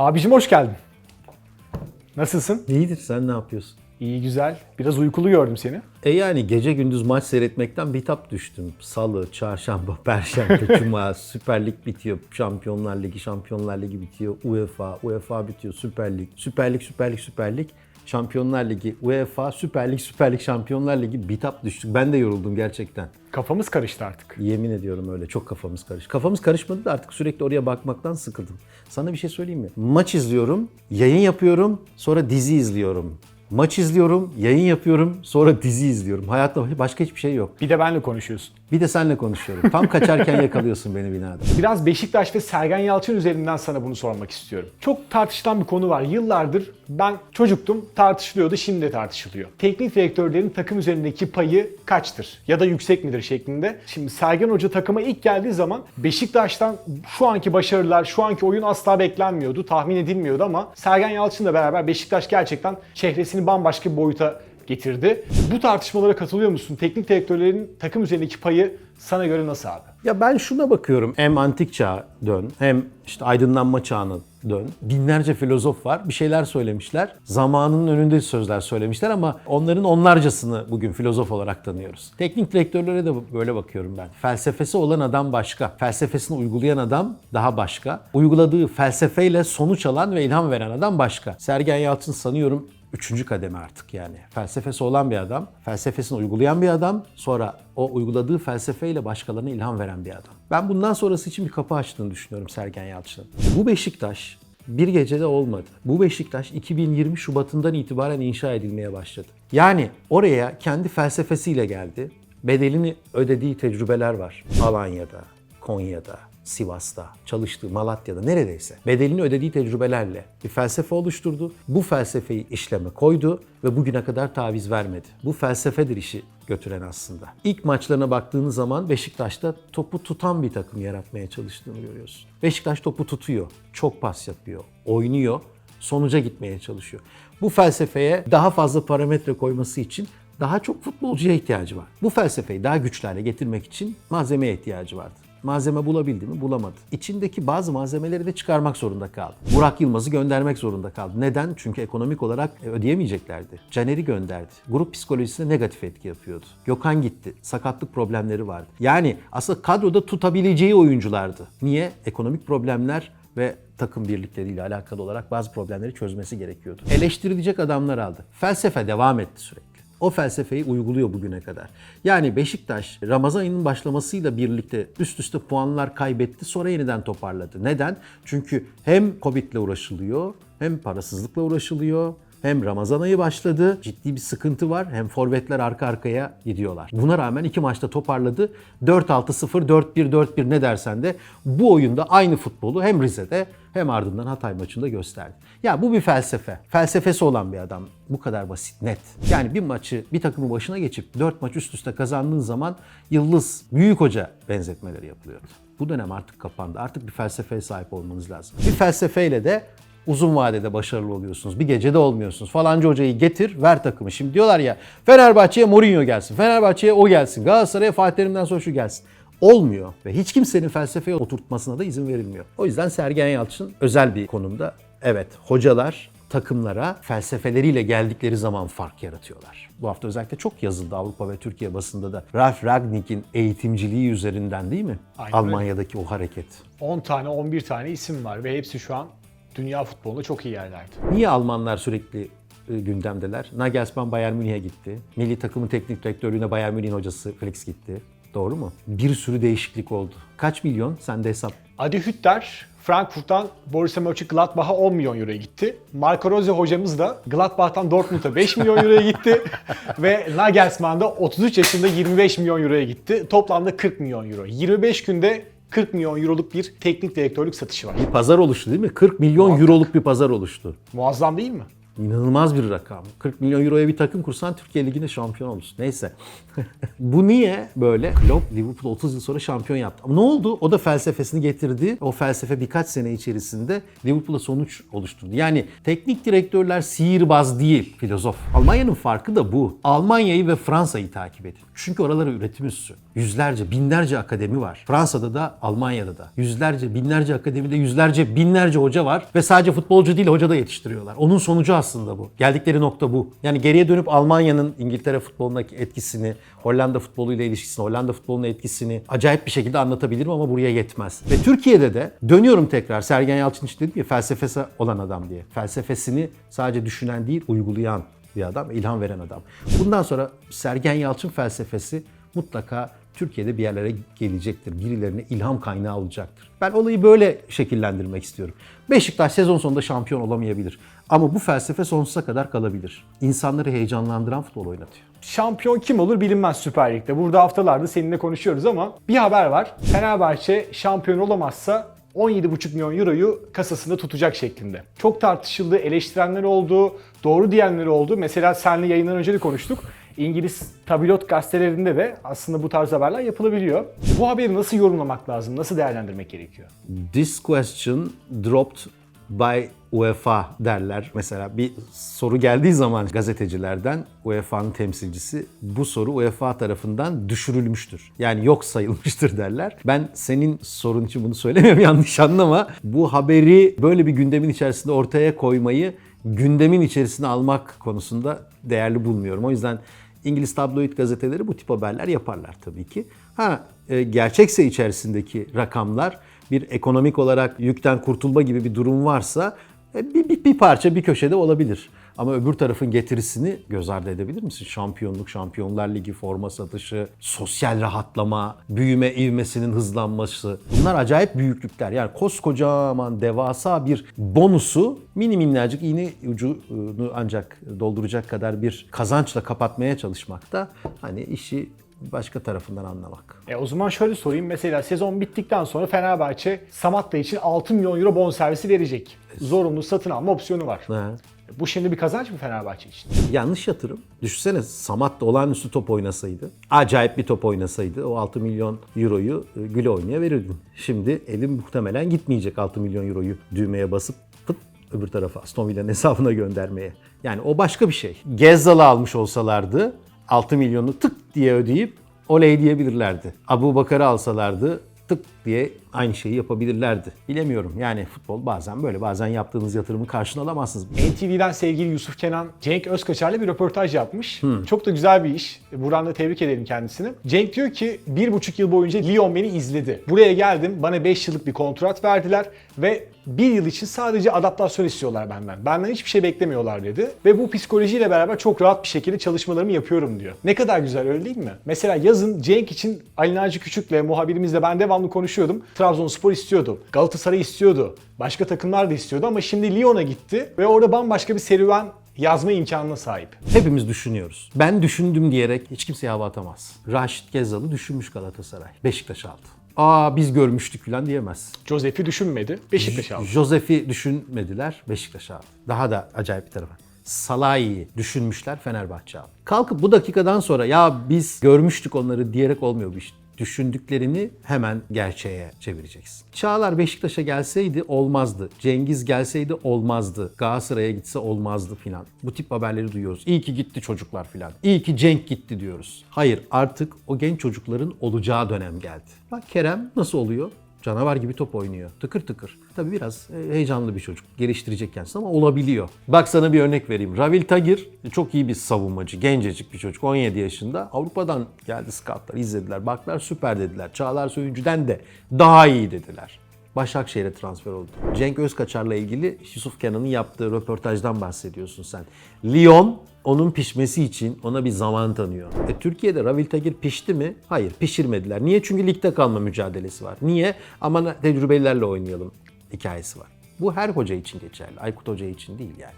Abicim hoş geldin. Nasılsın? İyidir sen ne yapıyorsun? İyi güzel. Biraz uykulu gördüm seni. E yani gece gündüz maç seyretmekten bitap düştüm. Salı, çarşamba, perşembe, cuma, Süper Lig bitiyor. Şampiyonlar Ligi, Şampiyonlar Ligi bitiyor. UEFA, UEFA bitiyor. Süper Lig, Süper Lig, Süper Lig, Süper Lig. Şampiyonlar Ligi, UEFA, Süper Lig, Süper Lig, Şampiyonlar Ligi bitap düştük. Ben de yoruldum gerçekten. Kafamız karıştı artık. Yemin ediyorum öyle. Çok kafamız karış. Kafamız karışmadı da artık sürekli oraya bakmaktan sıkıldım. Sana bir şey söyleyeyim mi? Maç izliyorum, yayın yapıyorum, sonra dizi izliyorum. Maç izliyorum, yayın yapıyorum, sonra dizi izliyorum. Hayatta başka hiçbir şey yok. Bir de benle konuşuyorsun. Bir de seninle konuşuyorum. Tam kaçarken yakalıyorsun beni binada. Biraz Beşiktaş ve Sergen Yalçın üzerinden sana bunu sormak istiyorum. Çok tartışılan bir konu var. Yıllardır ben çocuktum tartışılıyordu şimdi de tartışılıyor. Teknik direktörlerin takım üzerindeki payı kaçtır? Ya da yüksek midir şeklinde. Şimdi Sergen Hoca takıma ilk geldiği zaman Beşiktaş'tan şu anki başarılar, şu anki oyun asla beklenmiyordu. Tahmin edilmiyordu ama Sergen Yalçın'la beraber Beşiktaş gerçekten çehresini bambaşka bir boyuta getirdi. Bu tartışmalara katılıyor musun? Teknik direktörlerin takım üzerindeki payı sana göre nasıl abi? Ya ben şuna bakıyorum. Hem antik çağa dön, hem işte aydınlanma çağına dön. Binlerce filozof var. Bir şeyler söylemişler. Zamanının önünde sözler söylemişler ama onların onlarcasını bugün filozof olarak tanıyoruz. Teknik direktörlere de böyle bakıyorum ben. Felsefesi olan adam başka. Felsefesini uygulayan adam daha başka. Uyguladığı felsefeyle sonuç alan ve ilham veren adam başka. Sergen Yalçın sanıyorum üçüncü kademe artık yani. Felsefesi olan bir adam, felsefesini uygulayan bir adam, sonra o uyguladığı felsefeyle başkalarına ilham veren bir adam. Ben bundan sonrası için bir kapı açtığını düşünüyorum Sergen Yalçın'ın. Bu Beşiktaş bir gecede olmadı. Bu Beşiktaş 2020 Şubat'ından itibaren inşa edilmeye başladı. Yani oraya kendi felsefesiyle geldi. Bedelini ödediği tecrübeler var. Alanya'da, Konya'da, Sivas'ta, çalıştığı Malatya'da neredeyse bedelini ödediği tecrübelerle bir felsefe oluşturdu. Bu felsefeyi işleme koydu ve bugüne kadar taviz vermedi. Bu felsefedir işi götüren aslında. İlk maçlarına baktığınız zaman Beşiktaş'ta topu tutan bir takım yaratmaya çalıştığını görüyorsun. Beşiktaş topu tutuyor, çok pas yapıyor, oynuyor, sonuca gitmeye çalışıyor. Bu felsefeye daha fazla parametre koyması için daha çok futbolcuya ihtiyacı var. Bu felsefeyi daha güçlü hale getirmek için malzemeye ihtiyacı vardı. Malzeme bulabildi mi? Bulamadı. İçindeki bazı malzemeleri de çıkarmak zorunda kaldı. Burak Yılmaz'ı göndermek zorunda kaldı. Neden? Çünkü ekonomik olarak e, ödeyemeyeceklerdi. Caner'i gönderdi. Grup psikolojisine negatif etki yapıyordu. Gökhan gitti. Sakatlık problemleri vardı. Yani aslında kadroda tutabileceği oyunculardı. Niye? Ekonomik problemler ve takım birlikleriyle alakalı olarak bazı problemleri çözmesi gerekiyordu. Eleştirilecek adamlar aldı. Felsefe devam etti sürekli. O felsefeyi uyguluyor bugüne kadar. Yani Beşiktaş Ramazan ayının başlamasıyla birlikte üst üste puanlar kaybetti sonra yeniden toparladı. Neden? Çünkü hem Covid'le uğraşılıyor hem parasızlıkla uğraşılıyor hem Ramazan ayı başladı. Ciddi bir sıkıntı var. Hem forvetler arka arkaya gidiyorlar. Buna rağmen iki maçta toparladı. 4-6-0, 4-1, 4-1 ne dersen de bu oyunda aynı futbolu hem Rize'de hem ardından Hatay maçında gösterdi. Ya bu bir felsefe. Felsefesi olan bir adam. Bu kadar basit, net. Yani bir maçı bir takımın başına geçip 4 maç üst üste kazandığın zaman yıldız, büyük hoca benzetmeleri yapılıyordu. Bu dönem artık kapandı. Artık bir felsefeye sahip olmanız lazım. Bir felsefeyle de uzun vadede başarılı oluyorsunuz. Bir gecede olmuyorsunuz. Falanca hocayı getir, ver takımı. Şimdi diyorlar ya Fenerbahçe'ye Mourinho gelsin. Fenerbahçe'ye o gelsin. Galatasaray'a Fatih Terim'den sonra şu gelsin. Olmuyor ve hiç kimsenin felsefeye oturtmasına da izin verilmiyor. O yüzden Sergen Yalçın özel bir konumda. Evet, hocalar takımlara felsefeleriyle geldikleri zaman fark yaratıyorlar. Bu hafta özellikle çok yazıldı Avrupa ve Türkiye basında da. Ralf Ragnik'in eğitimciliği üzerinden değil mi? Aynen öyle. Almanya'daki o hareket. 10 tane 11 tane isim var ve hepsi şu an dünya futbolunda çok iyi yerlerde. Niye Almanlar sürekli e, gündemdeler? Nagelsmann Bayern Münih'e gitti. Milli takımın teknik direktörlüğüne Bayern Münih'in hocası Felix gitti. Doğru mu? Bir sürü değişiklik oldu. Kaç milyon? Sen de hesap. Adi Hütter Frankfurt'tan Borussia Mönchengladbach'a 10 milyon euroya gitti. Marco Rose hocamız da Gladbach'tan Dortmund'a 5 milyon euroya gitti. Ve Nagelsmann da 33 yaşında 25 milyon euroya gitti. Toplamda 40 milyon euro. 25 günde 40 milyon euroluk bir teknik direktörlük satışı var. Bir pazar oluştu değil mi? 40 milyon Muhakkak. euroluk bir pazar oluştu. Muazzam değil mi? İnanılmaz bir rakam. 40 milyon euroya bir takım kursan Türkiye Ligi'nde şampiyon olursun. Neyse. Bu niye böyle? Klopp Liverpool 30 yıl sonra şampiyon yaptı. Ama ne oldu? O da felsefesini getirdi. O felsefe birkaç sene içerisinde Liverpool'a sonuç oluşturdu. Yani teknik direktörler sihirbaz değil, filozof. Almanya'nın farkı da bu. Almanya'yı ve Fransa'yı takip edin. Çünkü oraları üretim üssü. Yüzlerce, binlerce akademi var. Fransa'da da, Almanya'da da. Yüzlerce, binlerce akademide yüzlerce, binlerce hoca var. Ve sadece futbolcu değil, hoca da yetiştiriyorlar. Onun sonucu aslında bu. Geldikleri nokta bu. Yani geriye dönüp Almanya'nın İngiltere futbolundaki etkisini, Hollanda futboluyla ilişkisini, Hollanda futboluna etkisini acayip bir şekilde anlatabilirim ama buraya yetmez. Ve Türkiye'de de dönüyorum tekrar Sergen Yalçın için dedim ya felsefesi olan adam diye. Felsefesini sadece düşünen değil, uygulayan bir adam, ilham veren adam. Bundan sonra Sergen Yalçın felsefesi mutlaka Türkiye'de bir yerlere gelecektir. Birilerine ilham kaynağı olacaktır. Ben olayı böyle şekillendirmek istiyorum. Beşiktaş sezon sonunda şampiyon olamayabilir. Ama bu felsefe sonsuza kadar kalabilir. İnsanları heyecanlandıran futbol oynatıyor. Şampiyon kim olur bilinmez Süper Lig'de. Burada haftalardır seninle konuşuyoruz ama bir haber var. Fenerbahçe şampiyon olamazsa 17,5 milyon euroyu kasasında tutacak şeklinde. Çok tartışıldı, eleştirenler oldu, doğru diyenler oldu. Mesela seninle yayından önce de konuştuk. İngiliz tabloid gazetelerinde de aslında bu tarz haberler yapılabiliyor. Bu haberi nasıl yorumlamak lazım, nasıl değerlendirmek gerekiyor? This question dropped by UEFA derler. Mesela bir soru geldiği zaman gazetecilerden UEFA'nın temsilcisi bu soru UEFA tarafından düşürülmüştür. Yani yok sayılmıştır derler. Ben senin sorun için bunu söylemiyorum yanlış anlama. Bu haberi böyle bir gündemin içerisinde ortaya koymayı gündemin içerisine almak konusunda değerli bulmuyorum. O yüzden İngiliz tabloid gazeteleri bu tip haberler yaparlar tabii ki. Ha e, gerçekse içerisindeki rakamlar bir ekonomik olarak yükten kurtulma gibi bir durum varsa e, bir, bir, bir parça bir köşede olabilir. Ama öbür tarafın getirisini göz ardı edebilir misin? Şampiyonluk, Şampiyonlar Ligi forma satışı, sosyal rahatlama, büyüme ivmesinin hızlanması. Bunlar acayip büyüklükler. Yani koskocaman, devasa bir bonusu mini minnacık iğne ucunu ancak dolduracak kadar bir kazançla kapatmaya çalışmak da hani işi başka tarafından anlamak. E o zaman şöyle sorayım. Mesela sezon bittikten sonra Fenerbahçe Samatta için 6 milyon euro bonservisi verecek. Zorunlu satın alma opsiyonu var. Ha. Bu şimdi bir kazanç mı Fenerbahçe için? Yanlış yatırım. Düşünsene Samat da olağanüstü top oynasaydı, acayip bir top oynasaydı o 6 milyon euroyu e, güle oynaya verirdin. Şimdi elin muhtemelen gitmeyecek 6 milyon euroyu düğmeye basıp fıt öbür tarafa Aston Villa'nın hesabına göndermeye. Yani o başka bir şey. Gezzal'ı almış olsalardı 6 milyonu tık diye ödeyip oley diyebilirlerdi. Abu Bakar'ı alsalardı tık diye aynı şeyi yapabilirlerdi. Bilemiyorum yani futbol bazen böyle bazen yaptığınız yatırımı karşına alamazsınız. NTV'den sevgili Yusuf Kenan, Cenk Özkaçar'la bir röportaj yapmış. Çok da güzel bir iş. Buradan da tebrik edelim kendisini. Cenk diyor ki bir buçuk yıl boyunca Lyon beni izledi. Buraya geldim, bana 5 yıllık bir kontrat verdiler ve bir yıl için sadece adaptasyon istiyorlar benden. Benden hiçbir şey beklemiyorlar dedi. Ve bu psikolojiyle beraber çok rahat bir şekilde çalışmalarımı yapıyorum diyor. Ne kadar güzel öyle değil mi? Mesela yazın Cenk için Ali Naci Küçük'le muhabirimizle ben devamlı konuşuyordum. Trabzonspor istiyordu. Galatasaray istiyordu. Başka takımlar da istiyordu ama şimdi Lyon'a gitti ve orada bambaşka bir serüven yazma imkanına sahip. Hepimiz düşünüyoruz. Ben düşündüm diyerek hiç kimseye hava atamaz. Raşit Gezzal'ı düşünmüş Galatasaray. Beşiktaş aldı. Aa biz görmüştük falan diyemez. Josef'i düşünmedi. Beşiktaş aldı. Josef'i düşünmediler, Beşiktaş aldı. Daha da acayip bir tarafı. Salahi'yi düşünmüşler, Fenerbahçe aldı. Kalkıp bu dakikadan sonra ya biz görmüştük onları diyerek olmuyor bu iş. Düşündüklerini hemen gerçeğe çevireceksin. Çağlar Beşiktaş'a gelseydi olmazdı. Cengiz gelseydi olmazdı. Galatasaray'a gitse olmazdı filan. Bu tip haberleri duyuyoruz. İyi ki gitti çocuklar filan. İyi ki Cenk gitti diyoruz. Hayır artık o genç çocukların olacağı dönem geldi. Bak Kerem nasıl oluyor? Canavar gibi top oynuyor. Tıkır tıkır. Tabii biraz e, heyecanlı bir çocuk. Geliştirecek kendisi ama olabiliyor. Bak sana bir örnek vereyim. Ravil Tagir çok iyi bir savunmacı. Gencecik bir çocuk. 17 yaşında. Avrupa'dan geldi scoutlar. izlediler. Baklar süper dediler. Çağlar Söyüncü'den de daha iyi dediler. Başakşehir'e transfer oldu. Cenk Özkaçar'la ilgili Yusuf Kenan'ın yaptığı röportajdan bahsediyorsun sen. Lyon onun pişmesi için ona bir zaman tanıyor. E, Türkiye'de Ravil Tagir pişti mi? Hayır pişirmediler. Niye? Çünkü ligde kalma mücadelesi var. Niye? Aman tecrübelilerle oynayalım hikayesi var. Bu her hoca için geçerli. Aykut Hoca için değil yani.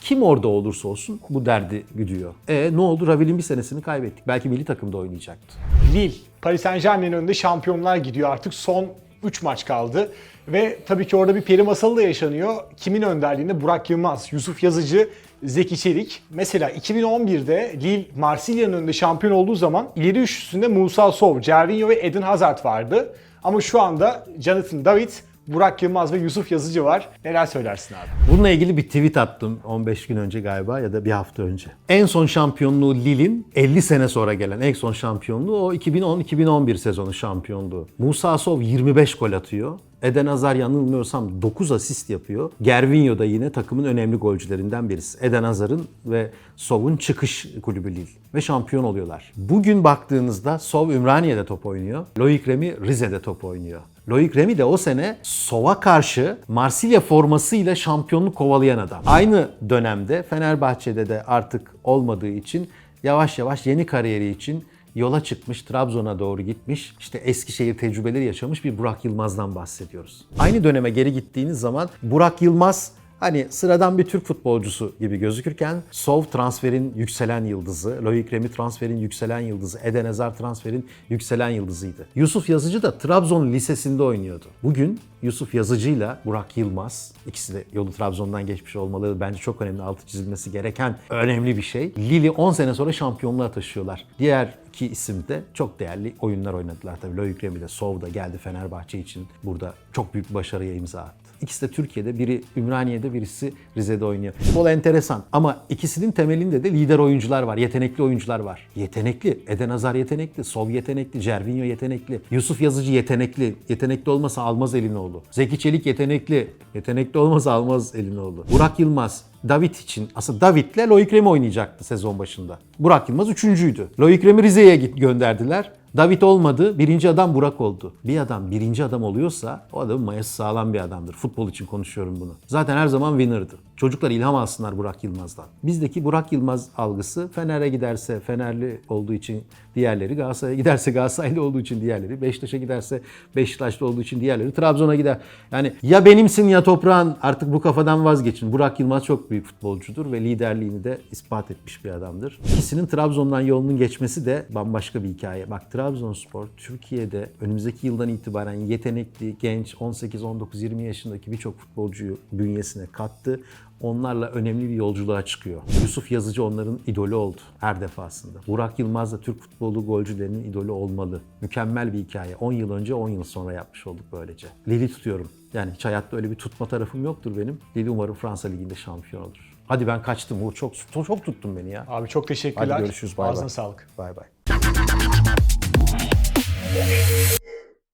Kim orada olursa olsun bu derdi güdüyor. E ne oldu? Ravil'in bir senesini kaybettik. Belki milli takımda oynayacaktı. Lille, Paris Saint Germain'in önünde şampiyonlar gidiyor artık son 3 maç kaldı. Ve tabii ki orada bir peri masalı da yaşanıyor. Kimin önderliğinde? Burak Yılmaz, Yusuf Yazıcı, Zeki Çelik. Mesela 2011'de Lille Marsilya'nın önünde şampiyon olduğu zaman ileri üçlüsünde Musa Sow, Cervinho ve Eden Hazard vardı. Ama şu anda Jonathan David, Burak Yılmaz ve Yusuf Yazıcı var. Neler söylersin abi? Bununla ilgili bir tweet attım 15 gün önce galiba ya da bir hafta önce. En son şampiyonluğu Lille'in 50 sene sonra gelen en son şampiyonluğu o 2010-2011 sezonu şampiyonluğu. Musa Sow 25 gol atıyor. Eden Hazar yanılmıyorsam 9 asist yapıyor. Gervinho da yine takımın önemli golcülerinden birisi. Eden Hazar'ın ve Sow'un çıkış kulübü Lille ve şampiyon oluyorlar. Bugün baktığınızda Sow Ümraniye'de top oynuyor. Loic Remy Rize'de top oynuyor. Loic Remy de o sene Sov'a karşı Marsilya formasıyla şampiyonluk kovalayan adam. Aynı dönemde Fenerbahçe'de de artık olmadığı için yavaş yavaş yeni kariyeri için yola çıkmış, Trabzon'a doğru gitmiş, işte Eskişehir tecrübeleri yaşamış bir Burak Yılmaz'dan bahsediyoruz. Aynı döneme geri gittiğiniz zaman Burak Yılmaz Hani sıradan bir Türk futbolcusu gibi gözükürken Sov transferin yükselen yıldızı, Loic Remy transferin yükselen yıldızı, Eden Hazar transferin yükselen yıldızıydı. Yusuf Yazıcı da Trabzon Lisesi'nde oynuyordu. Bugün Yusuf Yazıcı'yla Burak Yılmaz, ikisi de yolu Trabzon'dan geçmiş olmaları bence çok önemli, altı çizilmesi gereken önemli bir şey. Lille 10 sene sonra şampiyonluğa taşıyorlar. Diğer iki isim de çok değerli oyunlar oynadılar tabii. Loic Remy de Sov da geldi Fenerbahçe için burada çok büyük başarıya imza attı. İkisi de Türkiye'de, biri Ümraniye'de, birisi Rize'de oynuyor. Futbol enteresan ama ikisinin temelinde de lider oyuncular var, yetenekli oyuncular var. Yetenekli, Eden Hazar yetenekli, Sov yetenekli, Cervinho yetenekli, Yusuf Yazıcı yetenekli, yetenekli olmasa Almaz Elinoğlu. Zeki Çelik yetenekli, yetenekli olmasa Almaz Elinoğlu. Burak Yılmaz, David için, aslında David'le Loic Remy oynayacaktı sezon başında. Burak Yılmaz üçüncüydü. Loic Remy Rize'ye gönderdiler. David olmadı, birinci adam Burak oldu. Bir adam birinci adam oluyorsa o adamın mayası sağlam bir adamdır. Futbol için konuşuyorum bunu. Zaten her zaman winner'dı. Çocuklar ilham alsınlar Burak Yılmaz'dan. Bizdeki Burak Yılmaz algısı Fener'e giderse Fenerli olduğu için diğerleri, Galatasaray'a giderse Galatasaraylı olduğu için diğerleri, Beşiktaş'a giderse Beşiktaşlı olduğu için diğerleri, Trabzon'a gider. Yani ya benimsin ya toprağın artık bu kafadan vazgeçin. Burak Yılmaz çok büyük futbolcudur ve liderliğini de ispat etmiş bir adamdır. İkisinin Trabzon'dan yolunun geçmesi de bambaşka bir hikaye. Bak Trabzonspor Türkiye'de önümüzdeki yıldan itibaren yetenekli, genç, 18, 19, 20 yaşındaki birçok futbolcuyu bünyesine kattı. Onlarla önemli bir yolculuğa çıkıyor. Yusuf Yazıcı onların idolü oldu her defasında. Burak Yılmaz da Türk futbolu golcülerinin idolü olmalı. Mükemmel bir hikaye. 10 yıl önce 10 yıl sonra yapmış olduk böylece. Lili tutuyorum. Yani hiç hayatta öyle bir tutma tarafım yoktur benim. Lili umarım Fransa Ligi'nde şampiyon olur. Hadi ben kaçtım. Çok, çok, çok tuttun beni ya. Abi çok teşekkürler. Hadi görüşürüz. Bay Ağzına bay. sağlık. Bay bay. Yeah.